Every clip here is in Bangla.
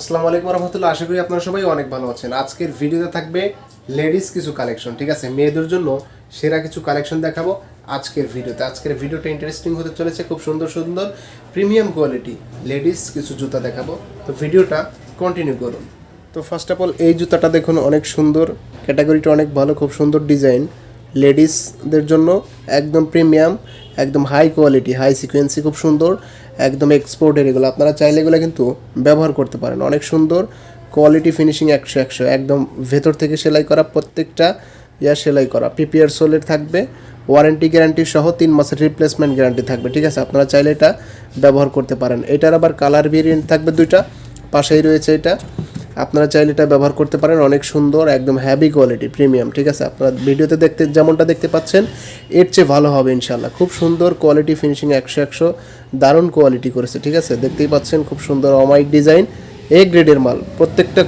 আসসালামু আলাইকুম রহমতুল্লাহ আশা করি আপনারা সবাই অনেক ভালো আছেন। আজকের ভিডিওতে থাকবে লেডিস কিছু কালেকশন, ঠিক আছে? মেয়েদের জন্য সেরা কিছু কালেকশন দেখাবো আজকের ভিডিওতে। আজকের ভিডিওটা ইন্টারেস্টিং হতে চলেছে, খুব সুন্দর সুন্দর প্রিমিয়াম কোয়ালিটি লেডিস কিছু জুতা দেখাবো। তো ভিডিওটা কন্টিনিউ করুন। তো ফার্স্ট অফ অল এই জুতাটা দেখুন, অনেক সুন্দর। ক্যাটাগরিটা অনেক ভালো, খুব সুন্দর ডিজাইন লেডিসদের জন্য একদম প্রিমিয়াম একদম হাই কোয়ালিটি হাই সিকোয়েন্সি খুব সুন্দর। একদম এক্সপোর্টের এগুলো। আপনারা চাইলে এগুলো কিন্তু ব্যবহার করতে পারেন। অনেক সুন্দর কোয়ালিটি ফিনিশিং একশো একশো। একদম ভেতর থেকে সেলাই করা প্রত্যেকটা, ইয়া সেলাই করা। পিপিআর সোলের থাকবে। ওয়ারেন্টি গ্যারান্টি সহ তিন মাসের রিপ্লেসমেন্ট গ্যারান্টি থাকবে। ঠিক আছে? আপনারা চাইলে এটা ব্যবহার করতে পারেন। এটার আবার কালার ভেরিয়েন্ট থাকবে দুইটা। পাশেই রয়েছে এটা। আপনারা চাইলে এটা ব্যবহার করতে পারেন, অনেক সুন্দর, একদম হ্যাভি কোয়ালিটি প্রিমিয়াম ঠিক আছে? আপনারা ভিডিওতে দেখতে, যেমনটা দেখতে পাচ্ছেন, এর চেয়ে ভালো হবে ইনশাল্লাহ খুব সুন্দর কোয়ালিটি ফিনিশিং একশো একশো, দারুণ কোয়ালিটি করেছে, ঠিক আছে? দেখতেই পাচ্ছেন, খুব সুন্দর অমাইক ডিজাইন এ গ্রেডের মাল, প্রত্যেকটা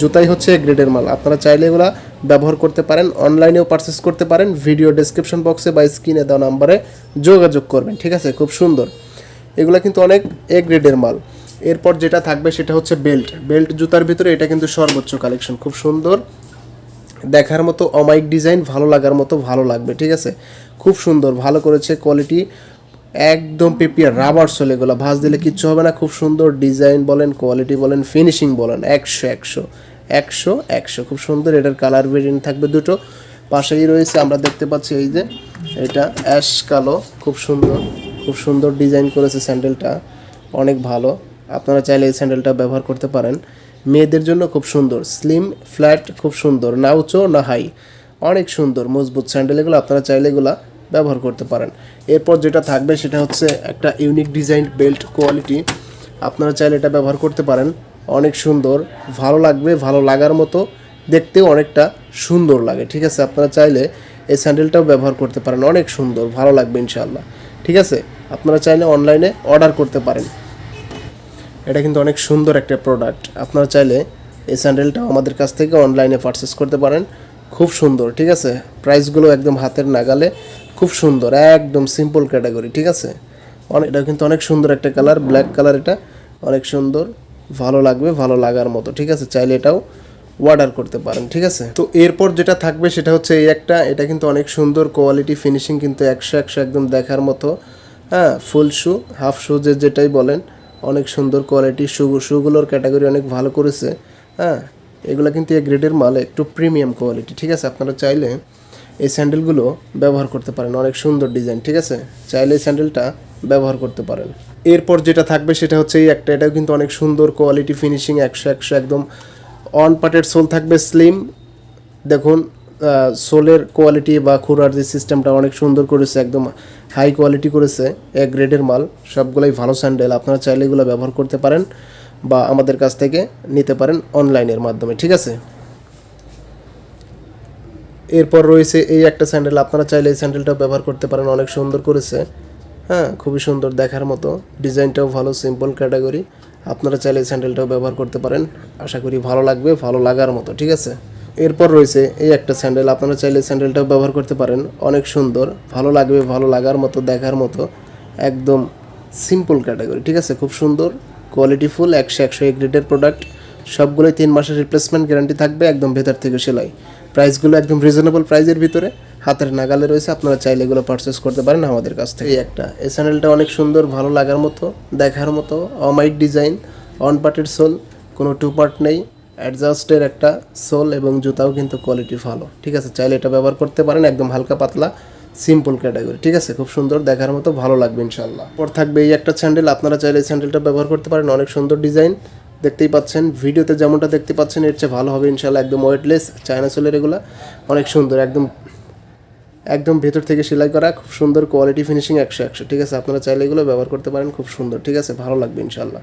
জুতাই হচ্ছে এ গ্রেডের মাল। আপনারা চাইলে এগুলা ব্যবহার করতে পারেন অনলাইনেও পারচেস করতে পারেন ভিডিও ডেসক্রিপশন বক্সে বা স্ক্রিনে দেওয়া নাম্বারে যোগাযোগ করবেন, ঠিক আছে? খুব সুন্দর। এগুলা কিন্তু অনেক এ গ্রেডের মাল। এরপর যেটা থাকবে সেটা হচ্ছে বেল্ট। বেল্ট জুতার ভিতরে এটা কিন্তু সর্বোচ্চ কালেকশন, খুব সুন্দর। দেখার মতো অমাইক ডিজাইন, ভালো লাগার মতো ভালো লাগবে, ঠিক আছে? খুব সুন্দর, ভালো করেছে কোয়ালিটি, একদম পেপিয়ার, রাবার সোল এগুলো, ভাঁজ দিলে কিচ্ছু হবে না, খুব সুন্দর ডিজাইন বলেন, কোয়ালিটি বলেন, ফিনিশিং বলেন, একশো একশো একশো একশো, খুব সুন্দর, এটার কালার ভেরিয়েন্ট থাকবে দুটো। পাশেই রয়েছে, আমরা দেখতে পাচ্ছি এই যে, এটা অ্যাশ কালো, খুব সুন্দর খুব সুন্দর ডিজাইন করেছে স্যান্ডেলটা, অনেক ভালো। আপনারা চাইলে এই স্যান্ডেলটা ব্যবহার করতে পারেন। মেয়েদের জন্য খুব সুন্দর। স্লিম ফ্ল্যাট খুব সুন্দর। না উঁচু, না হাই অনেক সুন্দর, মজবুত স্যান্ডেল এগুলো আপনারা চাইলে এগুলা ব্যবহার করতে পারেন। এরপর যেটা থাকবে সেটা হচ্ছে একটা ইউনিক ডিজাইন বেল্ট কোয়ালিটি আপনারা চাইলে এটা ব্যবহার করতে পারেন। অনেক সুন্দর, ভালো লাগবে, ভালো লাগার মতো। দেখতেও অনেকটা সুন্দর লাগে, ঠিক আছে? আপনারা চাইলে এই স্যান্ডেলটাও ব্যবহার করতে পারেন। অনেক সুন্দর, ভালো লাগবে ইনশাআল্লাহ। ঠিক আছে? আপনারা চাইলে অনলাইনে অর্ডার করতে পারেন। এটা কিন্তু অনেক সুন্দর একটা প্রোডাক্ট আপনারা চাইলে এই স্যান্ডেলটাও আমাদের কাছ থেকে অনলাইনে পারচেস করতে পারেন। খুব সুন্দর, ঠিক আছে? প্রাইসগুলো একদম হাতের নাগালে খুব সুন্দর, একদম সিম্পল ক্যাটাগরি ঠিক আছে? অনেক এটা কিন্তু অনেক সুন্দর একটা কালার ব্ল্যাক কালার এটা। অনেক সুন্দর, ভালো লাগবে, ভালো লাগার মতো, ঠিক আছে? চাইলে এটাও অর্ডার করতে পারেন, ঠিক আছে? তো এরপর যেটা থাকবে সেটা হচ্ছে এই একটা। এটা কিন্তু অনেক সুন্দর কোয়ালিটি ফিনিশিং কিন্তু একশো একশো একদম দেখার মতো। হ্যাঁ ফুল শু হাফ শু যে যেটাই বলেন। অনেক সুন্দর কোয়ালিটি শু শুগুলোর ক্যাটাগরি অনেক ভালো করেছে হ্যাঁ? এগুলো কিন্তু এই গ্রেডের মাল, একটু প্রিমিয়াম কোয়ালিটি ঠিক আছে? আপনারা চাইলে এই স্যান্ডেলগুলো ব্যবহার করতে পারেন, অনেক সুন্দর ডিজাইন ঠিক আছে? চাইলে এই স্যান্ডেলটা ব্যবহার করতে পারেন। এরপর যেটা থাকবে সেটা হচ্ছে এই একটা, এটাও কিন্তু অনেক সুন্দর কোয়ালিটি ফিনিশিং একশো একশো একদম অন পার্টের সোল থাকবে স্লিম দেখুন সোলের কোয়ালিটি বা খুরার যে সিস্টেমটা অনেক সুন্দর করেছে, একদম হাই কোয়ালিটি করেছে, এক গ্রেডের মাল, সবগুলোই ভালো স্যান্ডেল আপনারা চাইলে এগুলো ব্যবহার করতে পারেন বা আমাদের কাছ থেকে নিতে পারেন অনলাইনের মাধ্যমে, ঠিক আছে? এরপর রয়েছে এই একটা স্যান্ডেল আপনারা চাইলে এই স্যান্ডেলটাও ব্যবহার করতে পারেন, অনেক সুন্দর করেছে। হ্যাঁ খুবই সুন্দর দেখার মতো, ডিজাইনটাও ভালো সিম্পল ক্যাটাগরি আপনারা চাইলে এই স্যান্ডেলটাও ব্যবহার করতে পারেন, আশা করি ভালো লাগবে, ভালো লাগার মতো, ঠিক আছে? এরপর রয়েছে এই একটা স্যান্ডেল। আপনারা চাইলে স্যান্ডেলটাও ব্যবহার করতে পারেন। অনেক সুন্দর ভালো লাগবে ভালো লাগার মতো দেখার মতো। একদম সিম্পল ক্যাটাগরি ঠিক আছে? খুব সুন্দর কোয়ালিটি ফুল একশো একশো এক গ্রেডের প্রোডাক্ট সবগুলোই তিন মাসের রিপ্লেসমেন্ট গ্যারান্টি থাকবে একদম ভেতর থেকে সেলাই। প্রাইসগুলো একদম রিজনেবল প্রাইসের ভিতরে। হাতের নাগালে রয়েছে আপনারা চাইলে এগুলো পারচেস করতে পারেন আমাদের কাছ থেকে। এই একটা। এই স্যান্ডেলটা অনেক সুন্দর ভালো লাগার মতো দেখার মতো অমাইট ডিজাইন অন পার্টের সোল কোনো টু পার্ট নেই। অ্যাডজাস্টের একটা সোল এবং জুতাও কিন্তু কোয়ালিটি ভালো। ঠিক আছে? চাইলে এটা ব্যবহার করতে পারেন, একদম হালকা পাতলা সিম্পল ক্যাটাগরি ঠিক আছে? খুব সুন্দর, দেখার মতো ভালো লাগবে ইনশাল্লাহ পর থাকবে এই একটা স্যান্ডেল আপনারা চাইলে এই স্যান্ডেলটা ব্যবহার করতে পারেন, অনেক সুন্দর ডিজাইন দেখতেই পাচ্ছেন, ভিডিওতে যেমনটা দেখতে পাচ্ছেন, এর চেয়ে ভালো হবে ইনশাল্লাহ একদম ওয়েটলেস চায়না সোলের এগুলো। অনেক সুন্দর, একদম একদম ভেতর থেকে সেলাই করা, খুব সুন্দর কোয়ালিটি ফিনিশিং একশো একশো। ঠিক আছে, আপনারা চাইলে এগুলো ব্যবহার করতে পারেন, খুব সুন্দর। ঠিক আছে, ভালো লাগবে ইনশাল্লাহ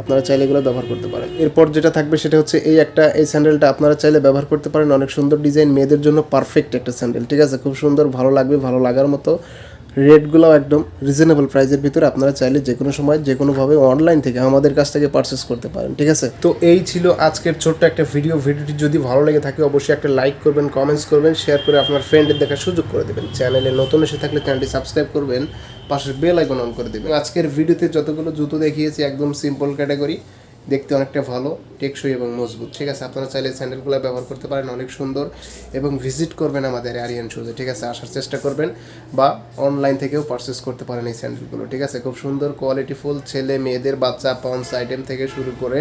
আপনারা চাইলে এগুলো ব্যবহার করতে পারেন। এরপর যেটা থাকবে সেটা হচ্ছে এই একটা, এই স্যান্ডেলটা আপনারা চাইলে ব্যবহার করতে পারেন। অনেক সুন্দর ডিজাইন মেয়েদের জন্য পারফেক্ট একটা স্যান্ডেল ঠিক আছে, খুব সুন্দর, ভালো লাগবে, ভালো লাগার মতো। রেটগুলোও একদম রিজনেবল প্রাইসের ভিতরে আপনারা চাইলে যে কোনো সময় যে কোনোভাবে অনলাইন থেকে আমাদের কাছ থেকে পারচেস করতে পারেন, ঠিক আছে? তো এই ছিল আজকের ছোট্ট একটা ভিডিও ভিডিওটি যদি ভালো লেগে থাকে, অবশ্যই একটা লাইক করবেন কমেন্টস করবেন শেয়ার করে আপনার ফ্রেন্ডের দেখার সুযোগ করে দেবেন। চ্যানেলে নতুন এসে থাকলে চ্যানেলটি সাবস্ক্রাইব করবেন, পাশের বেল আইকন অন করে দেবেন। আজকের ভিডিওতে যতগুলো জুতো দেখিয়েছি, একদম সিম্পল ক্যাটাগরি দেখতে অনেকটা ভালো, টেকসই এবং মজবুত। ঠিক আছে, আপনারা চাইলে স্যান্ডেলগুলো ব্যবহার করতে পারেন, অনেক সুন্দর এবং ভিজিট করবেন আমাদের আরিয়ান শুজে ঠিক আছে, আসার চেষ্টা করবেন বা অনলাইন থেকেও পারচেস করতে পারেন এই স্যান্ডেলগুলো। ঠিক আছে, খুব সুন্দর কোয়ালিটিফুল ছেলে, মেয়েদের বাচ্চা পন্স আইটেম থেকে শুরু করে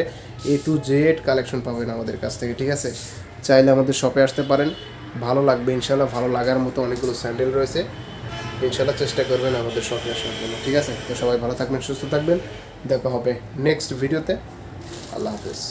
এ টু জেড কালেকশন পাবেন আমাদের কাছ থেকে। ঠিক আছে, চাইলে আমাদের শপে আসতে পারেন। ভালো লাগবে ইনশাল্লাহ ভালো লাগার মতো অনেকগুলো স্যান্ডেল রয়েছে। ইনশাল্লাহ চেষ্টা করবেন আমাদের শপে আসার জন্য। ঠিক আছে, তো সবাই ভালো থাকবেন, সুস্থ থাকবেন। দেখা হবে নেক্সট ভিডিওতে আল্লাহ হাফেজ